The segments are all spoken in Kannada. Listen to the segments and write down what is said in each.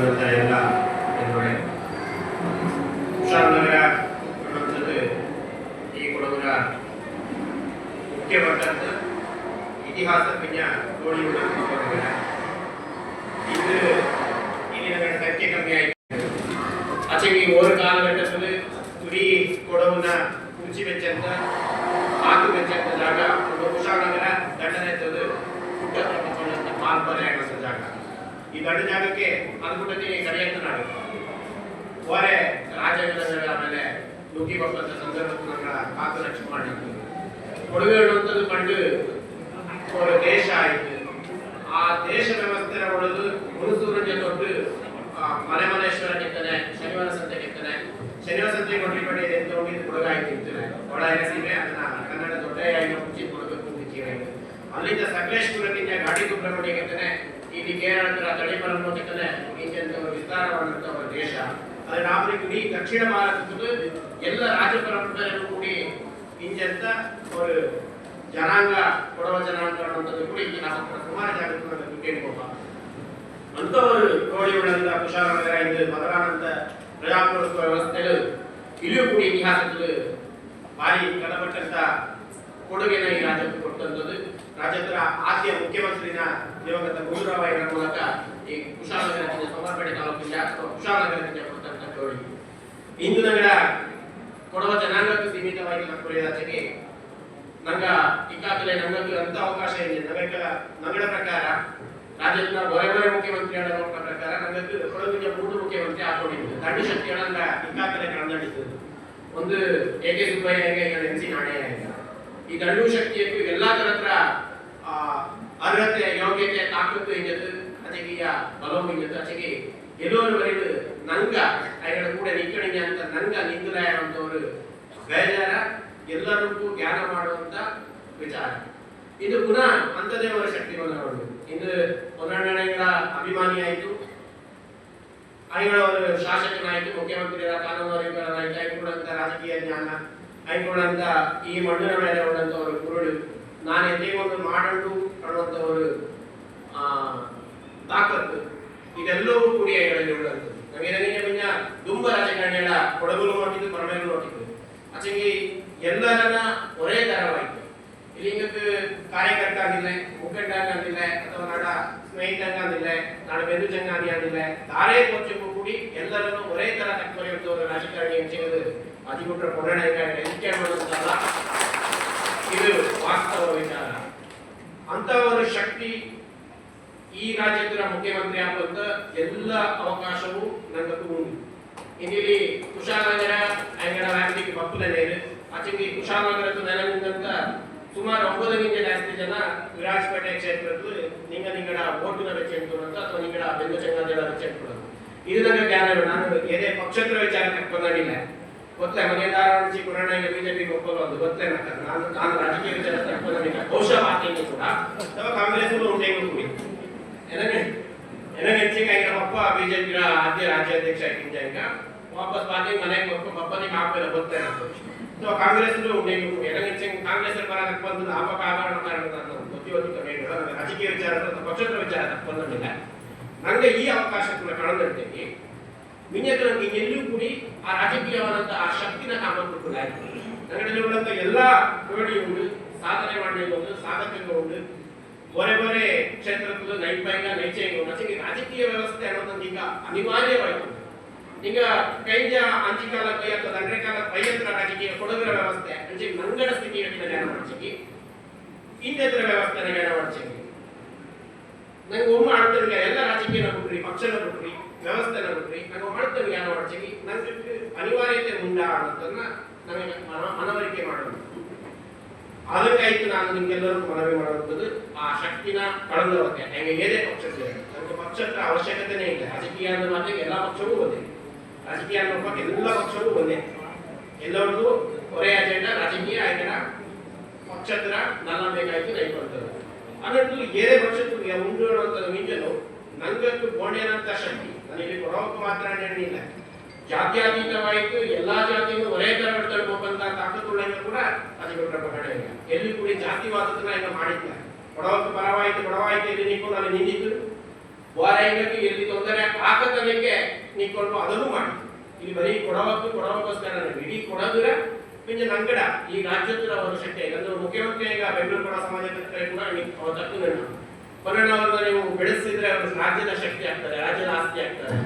ಬಂದಂಥ ಎಲ್ಲ ಜನಗಳೇ ಕುಶಾಲನಗರ ಅನ್ನುವಂಥದ್ದು ಈ ಕೊಡಗರ ಮುಖ್ಯಪಟ್ಟಂತ ಇತಿಹಾಸ ಪಿಂಜ ನೋಡಿ ನಗರ இது இதில் ಸಂಖ್ಯೆ ಕಮ್ಮಿ ಆಯಿತು ಆಚೆಗೆ ಈ ಓರ್ ಕಾಲಘಟ್ಟದಲ್ಲಿ ಇಡೀ ಕೊಡವನ್ನ ಮುಚ್ಚಿ ವೆಚ್ಚಂತ ಹಾಕು ವೆಚ್ಚಂತ ಜಾಗ ಒಂದು ಕುಶಾಲನಗರ ದಂಡನೆತ್ತದು ಪುಟ್ಟ ಪ್ರಪಂಚ ಮಾಲ್ಪನೆ ಆಗಿರೋ ಜಾಗ ಈ ದೊಡ್ಡ ಜಾಗಕ್ಕೆ ಅನ್ಬಿಟ್ಟೆ ಕರೆಯಂತ ನಾಡು. ಹೋರೆ ರಾಜ ಆಮೇಲೆ ನುಗ್ಗಿ ಬಂದಂತ ಸಂದರ್ಭಗಳ ಕಾತು ರಕ್ಷಣೆ ಮಾಡಿದ್ದು ಕೊಡುಗೆ ಹೇಳುವಂಥದ್ದು ಕಂಡು ದೇಶ ಆಯಿತು. ಆ ದೇಶ ವ್ಯವಸ್ಥೆ ಒಳದು ಹುಣಸೂರಿಗೆ ದೊಡ್ಡ ಮನೆ ಮನೇಶ್ವರ ಕೆತ್ತನೆ ಶನಿವಾರ ಸಂತೆ ಕೆತ್ತನೆ ಶನಿವಾರ ಸಂತೆ ಕೊಟ್ಟಿಪಡಿ ಎಂದು ಹೋಗಿ ಕೊಡಗಾಯ್ತು ಒಳ ಎಸೀಮೆ ಅದನ್ನ ಕನ್ನಡ ದೊಡ್ಡ ಮುಚ್ಚಿ ಕೊಡಬೇಕು ಅಂತ ಅಲ್ಲಿಂದ ಸಕಲೇಶ್ಪುರದಿಂದ ಗಾಡಿ ಸುಬ್ರಹ್ಮಣ್ಯ ಕೆತ್ತನೆ ಇದಕ್ಕೆ ಏನಂತಾರೆ ತಡೆ ಬರಬಹುದಕ್ಕೆ ಈಗಿಂತ ವಿಸ್ತಾರವಾದಂಥ ಒಂದು ದೇಶ ಆದರೆ ನಾವು ಇಡೀ ದಕ್ಷಿಣ ಭಾರತದ ಎಲ್ಲ ರಾಜ್ಯ ಪರಂಪರೆಯೂ ಕೂಡಿ ಇಂಜಂತ ஒரு ಜನಾಂಗ ಕೊಡವ ಜನಾಂಗ ಅನ್ನುವಂಥದ್ದು ಕೂಡ ಇಲ್ಲಿ ನಾವು ಕುಮಾರ ಜಾಗೃತಿ ಬಗ್ಗೆ ಕೇಳ್ಕೋಬೇಕು ಅಂತ ಒಂದು ಕೋಳಿಯುಳ್ಳ ಕುಶಾಲನಗರ ಇದು ಮೊದಲಾದಂಥ ಪ್ರಜಾಪ್ರಭುತ್ವ ವ್ಯವಸ್ಥೆಯಲ್ಲೂ ಇಲ್ಲಿಯೂ ಕೂಡ ಇತಿಹಾಸದಲ್ಲಿ ಭಾರಿ ಕಡಪಟ್ಟಂಥ ಕೊಡುಗೆನ ಈ ರಾಜ್ಯಕ್ಕೆ ಕೊಟ್ಟಂಥದ್ದು ರಾಜ್ಯದ ಆದ್ಯ ಮುಖ್ಯಮಂತ್ರಿನ ದಿವಂಗತ ಗುರುರಾವಯ್ಯರ ಮೂಲಕ ಈ ಕುಶಾಲನಗರದಿಂದ ಸೋಮವಾರಪೇಟೆ ತಾಲೂಕಿನ ಅಥವಾ ಕುಶಾಲನಗರದಿಂದ ಕೊಟ್ಟಂತ ಕೋಡಿ ಇಂದು ನಗರ ಕೊಡುವ ಜನಾಂಗಕ್ಕೆ ಸೀಮಿತವಾಗಿ ನಡ್ಕೊಳ್ಳೋದಾಚೆಗೆ ನಂಗ ಈಗಾಗಲೇ ನಮಗೆ ಅಂತ ಅವಕಾಶ ಇದೆ. ನಗರ ನಗರ ಪ್ರಕಾರ ರಾಜ್ಯದ ಬರೆಬರೆ ಬೇರೆ ಮುಖ್ಯಮಂತ್ರಿ ಹೇಳುವ ಪ್ರಕಾರ ನಮಗೆ ಕೊಡಗಿನ ಮೂರು ಮುಖ್ಯಮಂತ್ರಿ ಹಾಕೊಂಡಿದ್ದು ದಂಡು ಶಕ್ತಿಗಳನ್ನ ಈಗಾಗಲೇ ಕಳೆದಾಡಿದ್ದು ಒಂದು A K Subbaiah N C Nanaiah ಈ ದಂಡು ಶಕ್ತಿಯಕ್ಕೂ ಎಲ್ಲಾ ತರ ಹತ್ರ ಆ, ಅರ್ಹತೆ ಯೋಗ್ಯತೆ ತಾಕತ್ತು ಹಿಂಗದು ಅದಕ್ಕೆ ಬಲವು ಹಿಂಗದು ಅದಕ್ಕೆ ಎಲ್ಲೋರ್ವರೆಗೂ ನಂಗ ಅಯ್ಯಗಳ ಕೂಡ ನಿಕ್ಕಣಿಗೆ ಅಂತ ನಂಗ ಅನ್ನೋರು ಬೇಜಾರ ಎಲ್ಲರಿಗೂ ಜ್ಞಾನ ಮಾಡುವಂತ ವಿಚಾರ. ಇದು ಪುನಃ ಅಂಥದೇ ಅವರ ಶಕ್ತಿ ಬಂದವರು ಇಂದು ಹೊನ್ನಾಳಿಗಳ ಅಭಿಮಾನಿ ಆಯಿತು. ಅಯ್ಯಗಳವರು ಶಾಸಕನಾಯಿತು ಮುಖ್ಯಮಂತ್ರಿಗಳ ಕಾನೂನು ಕೂಡ ರಾಜಕೀಯ ಜ್ಞಾನ ಐಕೊಡಂತ ಈ ಮಣ್ಣಿನ ಮೇಲೆ ಉಳ್ಳಂತವರು ಕುರುಡು. ನಾನು ಎಲ್ಲಿಗೊಂದು ಮಾಡಲು ಅನ್ನುವಂಥವರು ಆ ತಾಕತ್ತು ಇದೆಲ್ಲವೂ ಕೂಡಿ ಐಗಳಲ್ಲಿ ಉಳ್ಳಂಥದ್ದು ನಮಗೆ ಮಿಂಜ ದುಂಬ ರಾಜಕಾರಣಿಗಳ ಕೊಡಗಲು ನೋಟಿದ್ದು ಪರಮೇಲು ನೋಟಿದ್ದು ಆಚೆಗೆ ಎಲ್ಲರನ್ನ ಒರೇ ತರವಾಯಿತು ಇಲ್ಲಿ ಇಂಗಕ್ಕೆ ಕಾರ್ಯಕರ್ತ ಅಂದಿಲ್ಲ ಮುಖಂಡ ಅಂದಿಲ್ಲ ಅಥವಾ ನಾಡ ಸ್ನೇಹಿತ ಅಂದಿಲ್ಲ ನಾಡ ಬೆಂದು ಚಂಗಾದಿ ಅಂದಿಲ್ಲ ದಾರೇ ಕೊಚ್ಚಕ್ಕೂ ಕೂಡಿ ಎಲ್ಲರನ್ನು ಒರೇ ತರ ತಕ್ಕವರೆಯುತ್ತವರು ರಾಜಕಾರಣಿ ಹಂಚಿಗದು ಅಧಿಕೃತ ಪೊರಣೆ ಎನ್ಕೆ ಮಾಡುತ್ತಲ್ಲ ಇದು ವಾಸ್ತವ ವಿಚಾರ ಅಂತವರ ಶಕ್ತಿ ಈ ರಾಜ್ಯದ ಮುಖ್ಯಮಂತ್ರಿ ಆಗುವಂತ ಎಲ್ಲ ಅವಕಾಶವೂ ನನ್ನ ಉಂಟು. ಇಲ್ಲಿ ಕುಶಾಲನಗರ ಅಂಗಡ ವ್ಯಾಪ್ತಿಗೆ ನೇರು ಆಚೆಗೆ ಕುಶಾಲನಗರದ ನೆಲವಿಂದಂತ ಸುಮಾರು ಒಂಬತ್ತರಿಂದ ಜಾಸ್ತಿ ಜನ ವಿರಾಜಪೇಟೆ ಕ್ಷೇತ್ರದಲ್ಲಿ ನಿಂಗ ನಿಂಗಡ ಓಟಿನ ವೆಚ್ಚ ಅಂತ ಅಥವಾ ನಿಂಗಡ ಬೆಂಗ ಚಂಗಾದಿಗಳ ವೆಚ್ಚ ಇಟ್ಕೊಡೋದು ಇದು ನನಗೆ ಜ್ಞಾನ ನಾನು ಏನೇ ಪಕ್ಷೇತರ ವಿಚಾರಕ್ಕೆ ತಕ್ಕೊಂಡಾಗಿಲ್ಲ ಗೊತ್ತೇ ಮನೆ ಹಂಚಿ ಪುರಾಣ ಈಗ ಬಿಜೆಪಿ ಒಪ್ಪಬಹುದು ಗೊತ್ತೇ ನನಗೆ. ನಾನು ನಾನು ರಾಜಕೀಯ ವಿಚಾರ ಬಹುಶಃ ಪಾರ್ಟಿಗೆ ಕೂಡ. ಅಥವಾ ಕಾಂಗ್ರೆಸ್ ಉಂಟೇಗೂ ಕೂಡಿ ಎನಗೆ ಎನಗೆ ಹೆಚ್ಚಿಗೆ ಆದ್ಯ ರಾಜ್ಯಾಧ್ಯಕ್ಷ ಆಗಿದ್ದ ಈಗ ವಾಪಸ್ ಪಾರ್ಟಿ ಮನೆಗೆ ಹೋಗ್ಕೊ ಪಪ್ಪನಿ ಹಾಕಿಲ್ಲ ಗೊತ್ತೇ ಅಂತ ಕಾಂಗ್ರೆಸ್ ಉಂಟೇಗೂ ಕೂಡಿ ಎನಗೆ ಹೆಚ್ಚಿಗೆ ಕಾಂಗ್ರೆಸ್ ಬರೋದಕ್ಕೆ ಬಂದು ಆಪ ಕಾರಣ ರಾಜಕೀಯ ವಿಚಾರ ಪಕ್ಷದ ಪಕ್ಷೇತರ ವಿಚಾರ ತಪ್ಪಿಲ್ಲ ನನಗೆ ಈ ಅವಕಾಶ ಕೂಡ ಕಳೆದಿರ್ತೇನೆ ಮಿನ್ಯದ ನನಗೆ ಎಲ್ಲಿಯೂ ಕೂಡಿ ಆ ರಾಜಕೀಯವಾದಂತಹ ಆ ಶಕ್ತಿನ ನನ್ನಲ್ಲಿ ಉಳ್ಳಂತ ಎಲ್ಲಾ ಉಂಡು ಸಾಧನೆ ಮಾಡಲಿಕ್ಕೆ ಸಾಧಕಗಳು ಸಾಧಕಂಗ ಉಂಟು. ಬೇರೆ ಬೇರೆ ಕ್ಷೇತ್ರದಲ್ಲಿ ನೈಪಾಯಿಂಗ ನೈಚೈಗ ಅದಕ್ಕೆ ರಾಜಕೀಯ ವ್ಯವಸ್ಥೆ ಅನ್ನೋದೊಂದು ಈಗ ಅನಿವಾರ್ಯವಾಯಿತು ಈಗ ಕೈಜ ಅಂಚಿಕಾಲ ಕೈ ಅಥವಾ ದಂಡ್ರೆ ಕಾಲ ಪೈಯಂತ್ರ ರಾಜಕೀಯ ಕೊಡಗರ ವ್ಯವಸ್ಥೆ ಅಂಚೆ ನಂಗಡ ಸ್ಥಿತಿಯಲ್ಲಿ ಕಲ್ಯಾಣ ಮಾಡಿಸಿ ಇನ್ನೇತರ ವ್ಯವಸ್ಥೆ ಕಲ್ಯಾಣ ಮಾಡಿಸಿ ನಂಗೆ ಒಮ್ಮೆ ಆಡ್ತಿರ್ಗ ಎಲ್ಲ ರಾಜಕೀಯನ ಬಿಟ್ರಿ ಪಕ್ಷನ ಬಿಟ್ರಿ ವ್ಯವಸ್ಥೆನ ನೋಡ್ರಿ ನಾವು ಮಾಡ್ತೇವೆ ಜ್ಞಾನ ಮಾಡ್ಸಿକି ನಮಗೆ ಅನಿವಾರ್ಯತೆ ಉಂಟ ಅನ್ನೋದನ್ನ ನನಗೆ ಮನ- ಮನವರಿಕೆ ಮಾಡೋಣ ಅದಕ್ಕಾಯ್ತು ನಾನು ನಿಮ್ಗೆಲ್ಲರಿಗೂ ಮನವಿ ಮಾಡುವಂಥದ್ದು, ಆ ಶಕ್ತಿನ ಕಳೆದವಕ್ಕೆ ಹೆಂಗೆ ಏನೇ ಪಕ್ಷಕ್ಕೆ ನಮಗೆ ಪಕ್ಷಕ್ಕೆ ಅವಶ್ಯಕತೆನೇ ಇಲ್ಲ. ರಾಜಕೀಯ ಅನ್ನೋ ಮಾತಿಗೆ ಎಲ್ಲ ಪಕ್ಷವೂ ಒಂದೇ. ರಾಜಕೀಯ ಅನ್ನೋ ಎಲ್ಲ ಪಕ್ಷವೂ ಒಂದೇ. ಎಲ್ಲರಿಗೂ ಒರೇ ಅಜೆಂಡಾ ರಾಜಕೀಯ ಆಯ್ಕೆ ಪಕ್ಷತ್ರ ನನ್ನ ಬೇಕಾಯ್ತು ನೈಕೊಳ್ತದೆ ಅನ್ನೋದು ಏನೇ ಪಕ್ಷಕ್ಕೆ ಉಂಟು ಅಂತ ನಂಗತ್ತು ಗೋಣೆನಂತ ಶಕ್ತಿ. ನನಗೆ ಕೊರೋಕ್ ಮಾತ್ರ ಇಲ್ಲ ಜಾತ್ಯಾತೀತವಾಯಿತು, ಎಲ್ಲಾ ಜಾತಿಯನ್ನು ಒರೇ ತರ ತಳ್ಕೊಂಬಂತ ತಾಕತ್ತುಳ್ಳಂಗೆ ಕೂಡ ಅದಕ್ಕೆ ಪ್ರಕರಣ ಇಲ್ಲ. ಎಲ್ಲಿ ಕೂಡ ಜಾತಿವಾದದನ್ನ ಈಗ ಮಾಡಿಲ್ಲ ಕೊಡವಕ್ಕೆ ಪರವಾಯಿತು, ಕೊಡವಾಯಿತು ಇಲ್ಲಿ ನಿಂತ್ಕೊಂಡು ಅಲ್ಲಿ ನಿಂತಿದ್ದು ಬೋರೈಂಗಕ್ಕೆ ಎಲ್ಲಿ ತೊಂದರೆ ಆಕತನಕ್ಕೆ ನಿಂತ್ಕೊಂಡು ಅದನ್ನು ಮಾಡಿ ಇಲ್ಲಿ ಬರೀ ಕೊಡವತ್ತು, ಕೊಡವಕ್ಕೋಸ್ಕರ ಇಡೀ ಕೊಡಗುರ ಪಿಂಜ ನಂಗಡ ಈ ರಾಜ್ಯದ ಶಕ್ತಿ. ಅಂದ್ರೆ ಮುಖ್ಯಮಂತ್ರಿ ಈಗ ಬೆಂಗಳೂರು ಕೊಡ ಸಮಾಜ ಕೂಡ ಅವ್ರ ತಪ್ಪು ನನ್ನ ಕೊನೆಯವ್ರನ್ನ ನೀವು ಬೆಳೆಸಿದ್ರೆ ಅವರು ರಾಜ್ಯದ ಶಕ್ತಿ ಆಗ್ತಾರೆ ರಾಜ್ಯದ ಆಸ್ತಿ ಆಗ್ತಾರೆ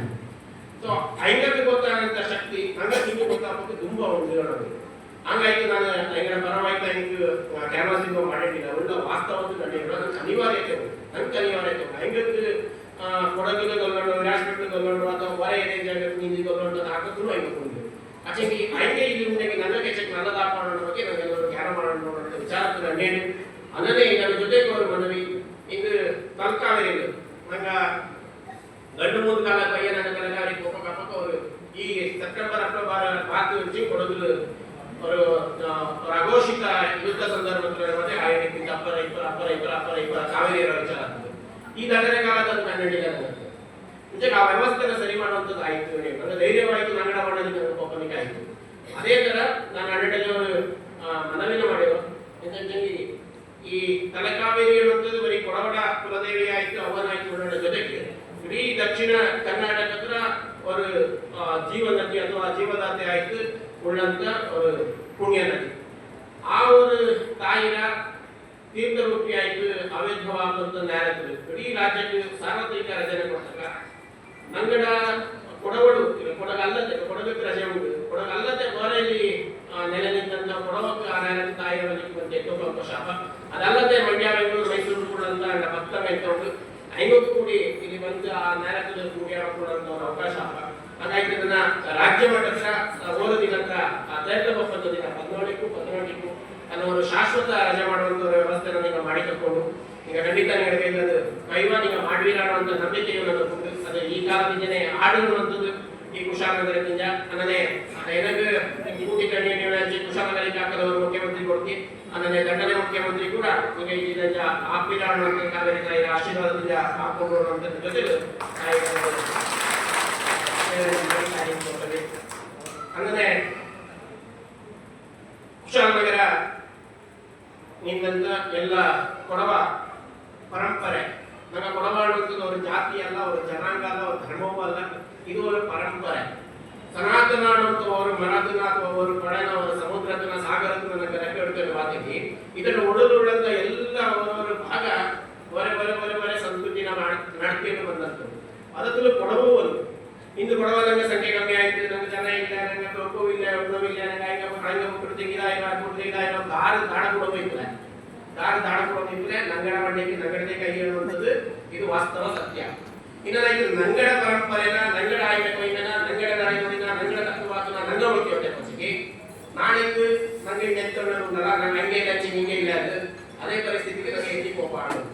ಸೊ ಐಂಗಕ್ಕೆ ಗೊತ್ತಾಗಂತ ಶಕ್ತಿ ಹಂಗಕ್ಕೆ ಗೊತ್ತಾಗಬೇಕು, ತುಂಬಾ ಒಂದು ಹಂಗಾಗಿ ನಾನು ಐಂಗನ ಪರವಾಗಿ ಹಿಂಗೆ ಕ್ಯಾನ್ವಾಸಿಂಗ್ ಮಾಡಿದ್ದೀನಿ ಒಳ್ಳೆ ವಾಸ್ತವದ್ದು ನನಗೆ ಹೇಳೋದು ಅನಿವಾರ್ಯತೆ ಉಂಟು ನಂಗೆ ಅನಿವಾರ್ಯತೆ ಉಂಟು ಹಂಗಕ್ಕೆ ಕೊಡಗಿನ ಗೊಲ್ಲಂಡು ರಾಜ್ಪೇಟೆ ಗೊಲ್ಲಂಡು ಅಥವಾ ಹೊರ ಏನೇ ಜಾಗ ನಿಂದಿ ಗೊಲ್ಲಂಡು ಅಂತ ಹಾಕಿದ್ರು ಐವತ್ತು ಅಚ್ಚಂಗೆ ಹಂಗೆ ಇಲ್ಲಿ ಮುಂದೆ ನನ್ನ ಕೆಚ್ಚಕ್ಕೆ ನಲ್ಲದ ಮಾಡೋಣ ಬಗ್ಗೆ ನನಗೆ ಧ್ಯಾನ ಮಾಡೋಣ ವಿಚಾರ ನಾನೇನು ಅನ್ನದೇ ನನ್ನ ಜೊತೆಗೆ ಅವರು ಮನವಿ. ಇದು ತಲ್ಕಾವೇರಿ ನಂಗ ಗಂಡು ಮೂರು ಕಾಲ ಪಯ್ಯನ ಕಲಗಾರಿ ಕೋಪ ಕಪಕ ಅವರು ಈ ಸೆಪ್ಟೆಂಬರ್, ಅಕ್ಟೋಬರ್ ಭಾರತೀಯ ಉಂಚಿ ಕೊಡಗಲು ಅವರು ಅಘೋಷಿತ ಯುದ್ಧ ಸಂದರ್ಭದಲ್ಲಿ ಮತ್ತೆ ಆಯ್ಕೆ ಅಪ್ಪರ ಇಬ್ಬರ ಅಪ್ಪರ ಇಬ್ಬರ ಅಪ್ಪರ ಇಬ್ಬರ ಕಾವೇರಿ ವಿಚಾರ ಈ ದಂಡನೆ ಕಾಲದಲ್ಲಿ ನಾನು ಹೇಳಿದ ಮುಂಚೆ ಆ ವ್ಯವಸ್ಥೆನ ಸರಿ ಮಾಡುವಂಥದ್ದು ಆಯ್ತು ಅಂದ್ರೆ ಧೈರ್ಯವಾಯಿತು ನಗಡ ಮಾಡೋದಕ್ಕೆ ನನ್ನ ಕೋಪನಿಗೆ ಆಯ್ತು. ಅದೇ ತರ ನಾನು ಅಡ್ಡಲ್ಲಿ ಅವರು ಮನವಿನ ಮಾಡಿರೋ ಯಾಕಂದ್ರೆ ಈ ತಲಕಾವೇರಿ ಅನ್ನುವಂಥದ್ದು ಬರೀ ಕೊಡವಡ ಕುಲದೇವಿ ಆಯ್ತು ಅವನಾಯ್ತು ಅನ್ನೋದ್ರ ಜೊತೆಗೆ ಇಡೀ ದಕ್ಷಿಣ ಕರ್ನಾಟಕದ ಒಂದು ಆ, ಜೀವ ನದಿ ಅಥವಾ ಜೀವದಾತೆ ಆಯ್ತು ಉಳ್ಳಂತ ಒಂದು ಪುಣ್ಯ ನದಿ. ಆ ಒಂದು ತಾಯಿನ ತೀರ್ಥರೂಪಿ ಆಯ್ತು ಅವಿದ್ಭವಾಗುವಂತ ನ್ಯಾಯತ್ರ ಇಡೀ ರಾಜ್ಯಕ್ಕೆ ಸಾರ್ವತ್ರಿಕ ರಜೆ ಕೊಡ್ತಕ್ಕ ನಂಗಡ ಕೊಡವಡು ಕೊಡಗಲ್ಲದೆ ಕೊಡಗಕ್ಕೆ ರಜೆ ಉಂಟು. ಕೊಡಗಲ್ಲದೆ ಗೋರೆಯಲ್ಲಿ ನೆಲೆ ನಿಂತ ಕೊಡವಕ್ಕೆ ಆ ನ್ಯಾಯ ತಾಯಿಯ ಬಂದಿಕ್ಕೆ ಎತ್ತೋಪ ಶಾಪ ಅದಲ್ಲದೆ ಮಂಡ್ಯ ಬೆಂಗಳೂರು ಮೈಸೂರು ಕೂಡ ಅಂತ ಭಕ್ತ ಬೆಂಗಳೂರು ಐವತ್ತು ಕೂಡಿ ಇಲ್ಲಿ ಬಂದು ಆ ನ್ಯಾಯದ ಕೂಡಿ ಆಡ್ಕೊಳ್ಳುವಂತ ಒಂದು ಅವಕಾಶ. ಹಾಗಾಗಿ ಇದನ್ನ ರಾಜ್ಯ ಮಟ್ಟದ ಓದದಿನಂತ ಆ ತೈಲ ಪದ್ಧತಿ ಹದಿನೇಳಕ್ಕೂ ಹದಿನೇಳಕ್ಕೂ ಅನ್ನೋ ಶಾಶ್ವತ ರಜೆ ಮಾಡುವಂತ ಒಂದು ವ್ಯವಸ್ಥೆನ ನೀವು ಮಾಡಿಕೊಂಡು ಈಗ ಖಂಡಿತ ಇದು ಕೈವ ನೀವು ಮಾಡುವಿರ ನಂಬಿಕೆಯನ್ನು ಅದೇ ಈ ಕಾಲದಿಂದನೇ ಆಡಿರುವಂತದ್ದು ಈ ಕುಶಾಲನಗರದಿಂದ. ಅನ್ನನೇ ಏನಕ್ಕೆ ಕಣ್ಣಿ ನೀವು ಹಂಚಿ ಕುಶಾಲನಗರಕ್ಕೆ ಹಾಕದವರು ಮುಖ್ಯಮಂತ್ರಿ ಕೊಡ್ತಿ. ಅದನ್ನೇ ದಂಡನೆ ಮುಖ್ಯಮಂತ್ರಿ ಕೂಡ ಈಗ ಇದನ್ನ ಆಪಿರ ಅನ್ನುವಂಥ ತಾಯಿಯ ಆಶೀರ್ವಾದದಿಂದ ಹಾಕೊಂಡು ಅಂತ ಅಂದರೆ ಕುಶಾಲನಗರ ಎಲ್ಲ ಕೊಡವ ಪರಂಪರೆ. ನನ್ನ ಕೊಡವ ಅನ್ನುವಂಥದ್ದು ಅವ್ರ ಜಾತಿ ಅಲ್ಲ, ಅವ್ರ ಜನಾಂಗ ಅಲ್ಲ, ಅವ್ರ ಧರ್ಮವೂ ಅಲ್ಲ. ಇದು ಅವರ ಪರಂಪರೆ. ಸನಾತನ ಅನ್ನುವಂಥ ಅವರು ಮನದನ ಅಥವಾ ಅವರು ಪಡನ ಅವರ ಸಮುದ್ರದನ ಸಾಗರದನ ನನಗೆ ರೆಕ್ಕೆ ಹೊಡ್ಕೊಂಡು ಮಾತಿಗೆ ಇದನ್ನು ಉಳಿದುಳ್ಳಂತ ಎಲ್ಲ ಅವರವರ ಭಾಗ ಬರೆ ಬರೆ ಬರೆ ಬರೆ ಸಂಸ್ಕೃತಿನ ಮಾಡ್- ನಡ್ಕೊಂಡು ಬಂದಂಥದ್ದು ಅದರಲ್ಲೂ ಕೊಡವು ಒಂದು ಇಂದು ಕೊಡವ ನಂಗೆ ಸಂಖ್ಯೆ ಕಮ್ಮಿ ಆಯ್ತು ನಂಗೆ ಜನ ಇಲ್ಲ ನಂಗೆ ಕೊಬ್ಬು ಇಲ್ಲ ಒಬ್ಬರು ಇಲ್ಲ ನಂಗೆ ಹಂಗೆ ಹಂಗೆ ಮುಕ್ಕಳು ತೆಗಿದಾಯಿಲ್ಲ ಕೊಡ್ಲಿಲ್ಲ ದಾರ ದಾಡ ಕೊಡಬೇಕಿಲ್ಲ ದಾರ ದಾಡ ಕೊಡಬೇಕಿಲ್ಲ ನಂಗಡ ಮಾಡಲಿಕ್ಕೆ ನಂಗಡದೆ ಕೈ ಹೇಳುವಂಥದ್ದು ಇದು ವಾಸ್ತವ ಸತ್ಯ ಇನ್ನು ಇದು ನಂಗಡ ಪರಂಪರೆನ ನಂಗಡ ಆಯ್ಕೆ ಕೊಯ್ಯನ ನಂಗಡ ನಾಯಿನ ನಂಗಡ ತತ್ವವಾದನ ನಂಗ ಮುಖ್ಯ ಪಸಿಗೆ ನಾಳಿದ್ದು ನಂಗೆ ನೆತ್ತೊಂಡು ಉಂಟಲ್ಲ ನಂಗೆ ಹಂಗೆ ಹಚ್ಚಿ ಹಿಂಗೆ ಇಲ್ಲ ಅದು ಅದೇ ಪರಿಸ್ಥಿತಿಗೆ ನನಗೆ ಎತ್ತಿ ಕೋಪ ಆಡುವುದು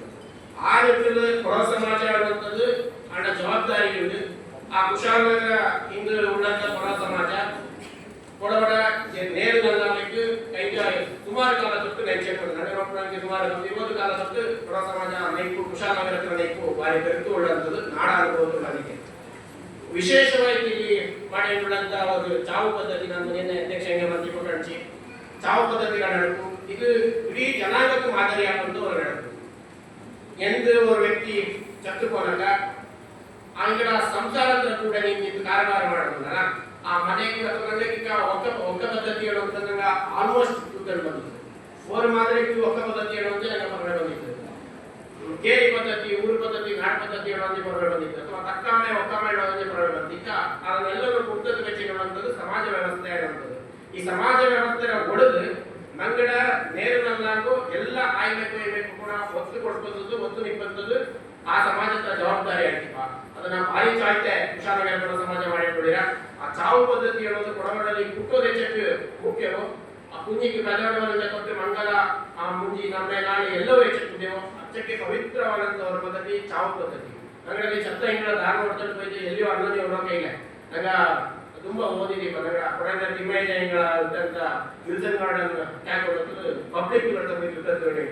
ಆ ನಿಟ್ಟಿನಲ್ಲಿ ಹೊರ ಸಮಾಜ ಅನ್ನುವಂಥದ್ದು ಮಾದರಿ ಮಾದರಿಗೂ ಒಕ್ಕ ಪದ್ಧತಿ ಹೇಳುವಂತೆ ನಂಗೆ ಬರಬೇಕು ಬಂದಿತ್ತು. ಕೇರಿ ಪದ್ಧತಿ, ಊರು ಪದ್ಧತಿ ಘಾಟ್ ಪದ್ಧತಿ ಹೇಳುವಂತೆ ಹೊರಗಡೆ ಬಂದಿತ್ತು. ಅಥವಾ ತಕ್ಕಾಮೆ ಒಕ್ಕಮೆ ಹೇಳುವಂತೆ ಹೊರಗಡೆ ಬಂದಿತ್ತ. ಅದನ್ನೆಲ್ಲರೂ ಬೆಚ್ಚಿ ಹೇಳುವಂಥದ್ದು ಸಮಾಜ ವ್ಯವಸ್ಥೆ ಹೇಳುವಂಥದ್ದು. ಈ ಸಮಾಜ ವ್ಯವಸ್ಥೆಯ ಒಡೆದು ಮಂಗಡ ನೇರನಲ್ಲಾಗೂ ಎಲ್ಲ ಆಯ್ಬೇಕು ಇರಬೇಕು ಕೂಡ ಒತ್ತು ಕೊಡ್ಬಂದದ್ದು ಒತ್ತು ನಿಪ್ಪಂಥದ್ದು ಆ ಸಮಾಜದ ಜವಾಬ್ದಾರಿ ಆಗಿಪ್ಪ ಅದನ್ನ ಭಾರಿ ಚಾಯ್ತೆ ಕುಶಾಲನಗರ ಸಮಾಜ ಮಾಡಿಕೊಂಡಿರ ಆ ಚಾವು ಪದ್ಧತಿ ಹೇಳೋದು ಕೊಡಗಡಲ್ಲಿ ಹುಟ್ಟೋದು ಹೆಚ್ಚಕ್ಕೆ ಮುಖ್ಯವು? ಕುಂಜಿಗೆ ಪ್ರಜಾವಣೆಯಿಂದ ಕೊಟ್ಟು ಮಂಗಲ ಆ ಮುಂಜಿ ನಮ್ಮ ನಾಳೆ ಎಲ್ಲವೂ ಹೆಚ್ಚಕ್ಕಿದೆಯೋ ಅಚ್ಚಕ್ಕೆ ಪವಿತ್ರವಾದಂತಹ ಪದ್ಧತಿ ಚಾವು ಪದ್ಧತಿ ನಗರಲ್ಲಿ ಛತ್ತ ಹಿಂಗಳ ದಾರ ನೋಡ್ಕೊಂಡು ಹೋಯ್ತು, ಎಲ್ಲಿಯೂ ಅನ್ನೋದು ಅವರ ಕೈಗೆ ನಂಗ, ತುಂಬಾ ಓದಿದೆ ನಗರ ಕೊಡಂಗ ತಿಮ್ಮಯ್ಯ ಹಿಂಗಳ ಇದ್ದಂತ ವಿಲ್ಸನ್ ಗಾರ್ಡನ್ ಟ್ಯಾಕ್ ಕೊಡೋದು ಪಬ್ಲಿಕ್ ಇರ್ತದೆ